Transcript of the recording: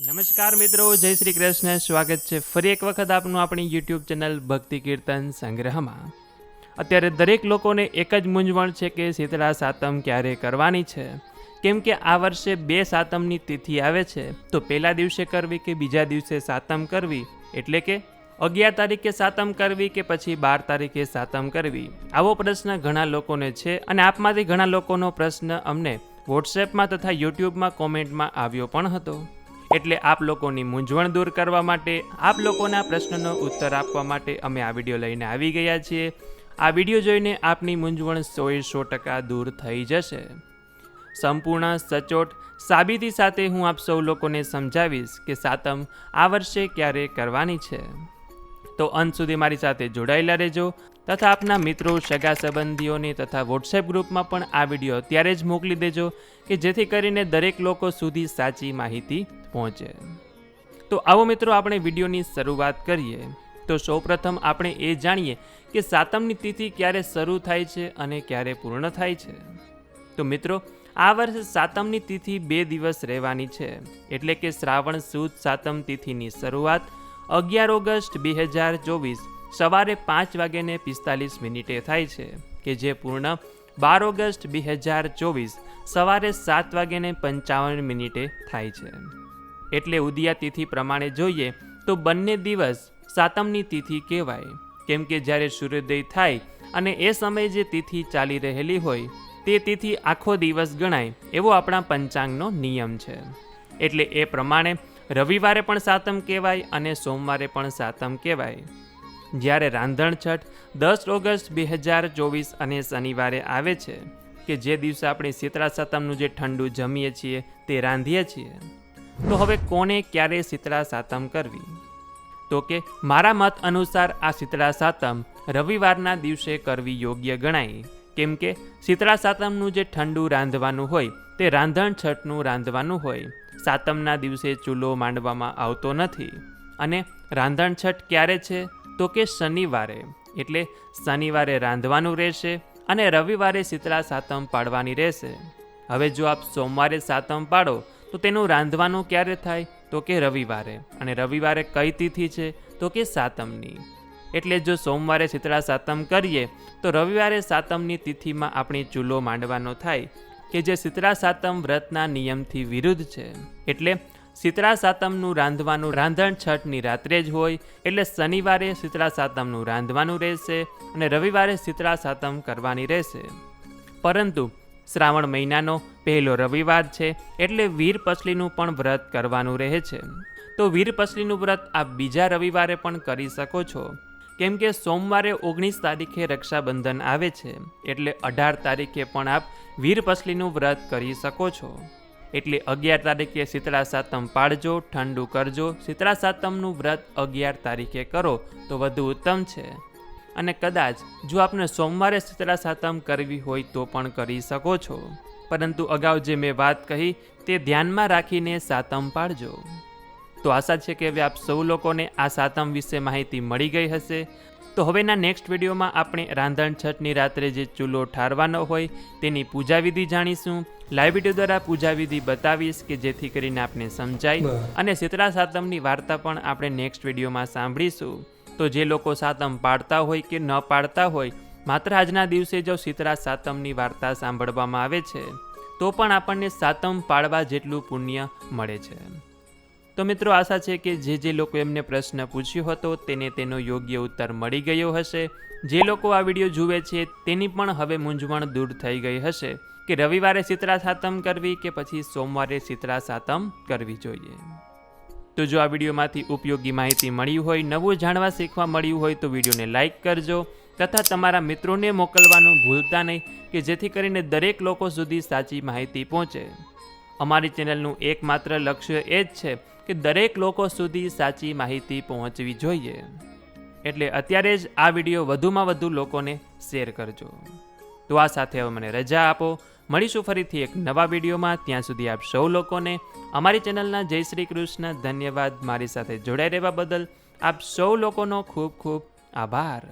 નમસ્કાર મિત્રો, જય શ્રી કૃષ્ણ. સ્વાગત છે ફરી એક વખત આપનું આપણી યુટ્યુબ ચેનલ ભક્તિ કીર્તન સંગ્રહમાં. અત્યારે દરેક લોકોને એક જ મૂંઝવણ છે કે શીતળા સાતમ ક્યારે કરવાની છે? કેમ કે આ વર્ષે બે સાતમની તિથિ આવે છે, તો પહેલા દિવસે કરવી કે બીજા દિવસે સાતમ કરવી? એટલે કે અગિયાર તારીખે સાતમ કરવી કે પછી બાર તારીખે સાતમ કરવી? આવો પ્રશ્ન ઘણા લોકોને છે અને આપમાંથી ઘણા લોકોનો પ્રશ્ન અમને વોટ્સએપમાં તથા યુટ્યુબમાં કોમેન્ટમાં આવ્યો પણ હતો. એટલે આપ લોકોની મૂંઝવણ દૂર કરવા માટે, આપ લોકોના પ્રશ્નનો ઉત્તર આપવા માટે અમે આ વીડિયો લઈને આવી ગયા છીએ. આ વીડિયો જોઈને આપની મૂંઝવણ સોએ સો ટકા દૂર થઈ જશે. સંપૂર્ણ સચોટ સાબિતી સાથે હું આપ સૌ લોકોને સમજાવીશ કે સાતમ આ વર્ષે ક્યારે કરવાની છે. તો અંત સુધી મારી સાથે જોડાયેલા રહેજો તથા આપના મિત્રો, સગા સંબંધીઓને તથા વોટ્સએપ ગ્રુપમાં પણ આ વીડિયો અત્યારે જ મોકલી દેજો કે જેથી કરીને દરેક લોકો સુધી સાચી માહિતી પહોંચે. તો આવો મિત્રો, આપણે વિડીયોની શરૂઆત કરીએ. તો સૌપ્રથમ આપણે એ જાણીએ કે સાતમની તિથિ ક્યારે શરૂ થાય છે અને ક્યારે પૂર્ણ થાય છે. તો મિત્રો, આ વર્ષે સાતમની તિથિ બે દિવસ રહેવાની છે. એટલે કે શ્રાવણ સુદ સાતમ તિથિની શરૂઆત અગિયાર ઓગસ્ટ બે હજાર ચોવીસ સવારે પાંચ વાગ્યાને પિસ્તાલીસ મિનિટે થાય છે કે જે પૂર્ણ બાર ઓગસ્ટ બે હજાર ચોવીસ સવારે સાત વાગ્યાને પંચાવન મિનિટે થાય છે. એટલે ઉદિયા તિથિ પ્રમાણે જોઈએ તો બંને દિવસ સાતમની તિથિ કહેવાય. કેમ કે જ્યારે સૂર્યોદય થાય અને એ સમયે જે તિથિ ચાલી રહેલી હોય, તે તિથિ આખો દિવસ ગણાય એવો આપણા પંચાંગનો નિયમ છે. એટલે એ પ્રમાણે રવિવારે પણ સાતમ કહેવાય અને સોમવારે પણ સાતમ કહેવાય. જ્યારે રાંધણ છઠ દસ ઓગસ્ટ બે હજાર ચોવીસ અને શનિવારે આવે છે, કે જે દિવસે આપણે શીતળા સાતમનું જે ઠંડુ જમીએ છીએ તે રાંધીએ છીએ. તો હવે કોને ક્યારે શીતળા સાતમ કરવી? તો કે મારા મત અનુસાર આ શીતળા સાતમ રવિવારના દિવસે કરવી યોગ્ય ગણાય. કેમ કે શીતળા સાતમનું જે ઠંડુ રાંધવાનું હોય તે રાંધણ છઠનું રાંધવાનું હોય. સાતમના દિવસે ચૂલો માંડવામાં આવતો નથી. અને રાંધણ છઠ ક્યારે છે? તો કે શનિવારે. એટલે શનિવારે રાંધવાનું રહેશે અને રવિવારે શીતળા સાતમ પાડવાની રહેશે. હવે જો આપ સોમવારે સાતમ પાડો, તો તેનું રાંધવાનું ક્યારે થાય? તો કે રવિવારે. અને રવિવારે કઈ તિથિ છે? તો કે સાતમની. એટલે જો સોમવારે શીતળા સાતમ કરીએ, તો રવિવારે સાતમની તિથિમાં આપણે ચૂલો માંડવાનો થાય. કે જે શીતળા સાતમ વ્રતના નિયમથી વિરુદ્ધ છે. એટલે શીતળા સાતમનું રાંધવાનું રાંધણ છઠની રાત્રે જ હોય, એટલે શનિવારે શીતળા સાતમનું રાંધવાનું રહેશે અને રવિવારે શીતળા સાતમ કરવાની રહેશે. પરંતુ શ્રાવણ મહિનાનો પહેલો રવિવાર છે, એટલે વીર પસલીનું પણ વ્રત કરવાનું રહે છે. તો વીર પસલીનું વ્રત આપ બીજા રવિવારે પણ કરી શકો છો. કેમ કે સોમવારે ઓગણીસ તારીખે રક્ષાબંધન આવે છે, એટલે અઢાર તારીખે પણ આપ વીરપસલીનું વ્રત કરી શકો છો. એટલે અગિયાર તારીખે શીતળા સાતમ પાડજો ઠંડુ કરજો, શીતળા સાતમનું વ્રત અગિયાર તારીખે કરો, તો વધુ ઉત્તમ છે. અને કદાચ જો આપને સોમવારે શીતળા સાતમ કરવી હોય તો પણ કરી શકો છો. પરંતુ અગાઉ જે મેં વાત કહી તે ધ્યાનમાં રાખીને સાતમ પાડજો તો આશા છે કે હવે આપ સૌ લોકોને આ સાતમ વિશે માહિતી મળી ગઈ હશે. તો હવેના નેક્સ્ટ વિડીયોમાં આપણે રાંધણ છઠની રાત્રે જે ચૂલો ઠારવાનો હોય તેની પૂજા વિધિ જાણીશું. લાઈવ વીડિયો દ્વારા પૂજા વિધિ બતાવીશ કે જેથી કરીને આપને સમજાય અને શીતળા સાતમની વાર્તા પણ આપણે નેક્સ્ટ વિડીયોમાં સાંભળીશું. તો જે લોકો સાતમ પાડતા હોય કે ન પાડતા હોય માત્ર આજના દિવસે જો શીતળા સાતમની વાર્તા સાંભળવામાં આવે છે. તો પણ આપણને સાતમ પાડવા જેટલું પુણ્ય મળે છે. તો મિત્રો આશા છે કે જે જે લોકો એમને પ્રશ્ન પૂછ્યો હતો તેને તેનો યોગ્ય ઉત્તર મળી ગયો હશે. જે લોકો આ વીડિયો જુએ છે તેની પણ હવે મૂંઝવણ દૂર થઈ ગઈ હશે કે રવિવારે શીતળા સાતમ કરવી કે પછી સોમવારે શીતળા સાતમ કરવી જોઈએ. તો જો આ વિડીયોમાંથી ઉપયોગી માહિતી મળી હોય, નવું જાણવા શીખવા મળ્યું હોય તો વિડીયોને લાઇક કરજો તથા તમારા મિત્રોને મોકલવાનું ભૂલતા નહીં કે જેથી કરીને દરેક લોકો સુધી સાચી માહિતી પહોંચે. અમારી ચેનલનું એકમાત્ર લક્ષ્ય એ જ છે કે દરેક લોકો સુધી સાચી માહિતી પહોંચવી જોઈએ. એટલે અત્યારે જ આ વીડિયો વધુમાં વધુ લોકોને શેર કરજો. તો આ સાથે હવે મને રજા આપો. મળીશું ફરીથી એક નવા વિડીયોમાં. ત્યાં સુધી આપ સૌ લોકોને અમારી ચેનલના જય શ્રી કૃષ્ણ. ધન્યવાદ. મારી સાથે જોડાઈ રહેવા બદલ આપ સૌ લોકોનો ખૂબ ખૂબ આભાર.